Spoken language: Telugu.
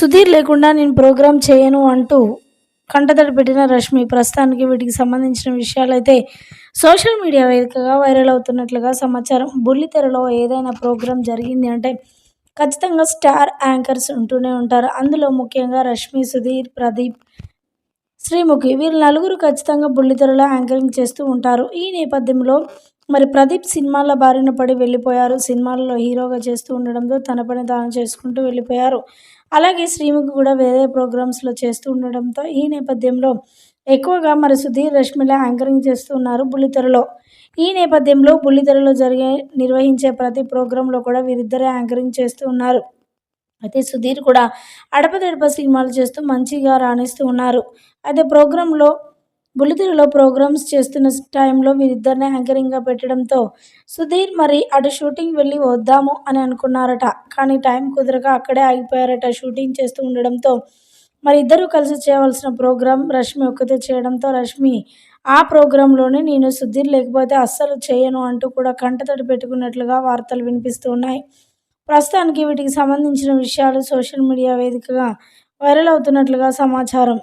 సుధీర్ లేకుండా నేను ప్రోగ్రామ్ చేయను అంటూ కంటతడి పెట్టిన రష్మి ప్రస్తుతానికి వీటికి సంబంధించిన విషయాలైతే సోషల్ మీడియా వేదికగా వైరల్ అవుతున్నట్లుగా సమాచారం. బుల్లితెరలో ఏదైనా ప్రోగ్రాం జరిగింది అంటే ఖచ్చితంగా స్టార్ యాంకర్స్ ఉంటూనే ఉంటారు. అందులో ముఖ్యంగా రష్మి సుధీర్ ప్రదీప్ శ్రీముఖి వీళ్ళు నలుగురు ఖచ్చితంగా బుల్లితెరలో యాంకరింగ్ చేస్తూ ఉంటారు. ఈ నేపథ్యంలో మరి ప్రదీప్ సినిమాల బారిన పడి వెళ్ళిపోయారు. సినిమాలలో హీరోగా చేస్తూ ఉండడంతో తన పని తాను చేసుకుంటూ వెళ్ళిపోయారు. అలాగే శ్రీముఖి కూడా వేరే ప్రోగ్రామ్స్లో చేస్తూ ఉండడంతో ఈ నేపథ్యంలో ఎక్కువగా మరి సుధీర్ రష్మిల యాంకరింగ్ చేస్తూ ఉన్నారు బుల్లితెరలో. ఈ నేపథ్యంలో బుల్లితెరలో జరిగే నిర్వహించే ప్రతి ప్రోగ్రాంలో కూడా వీరిద్దరే యాంకరింగ్ చేస్తూ ఉన్నారు. అయితే సుధీర్ కూడా అడపదడప సినిమాలు చేస్తూ మంచిగా రాణిస్తూ ఉన్నారు. అయితే ప్రోగ్రాంలో బుల్లితెరలో ప్రోగ్రామ్స్ చేస్తున్న టైంలో వీరిద్దరిని యాంకరింగ్గా పెట్టడంతో సుధీర్ మరి అటు షూటింగ్ వెళ్ళి వద్దాము అని అనుకున్నారట. కానీ టైం కుదరక అక్కడే ఆగిపోయారట. షూటింగ్ చేస్తూ ఉండడంతో మరి ఇద్దరు కలిసి చేయవలసిన ప్రోగ్రాం రష్మి ఒక్కతే చేయడంతో రష్మి ఆ ప్రోగ్రాంలోనే నేను సుధీర్ లేకపోతే అస్సలు చేయను అంటూ కూడా కంటతడి పెట్టుకున్నట్లుగా వార్తలు వినిపిస్తూ ఉన్నాయి. ప్రస్తుతానికి వీటికి సంబంధించిన విషయాలు సోషల్ మీడియా వేదికగా వైరల్ అవుతున్నట్లుగా సమాచారం.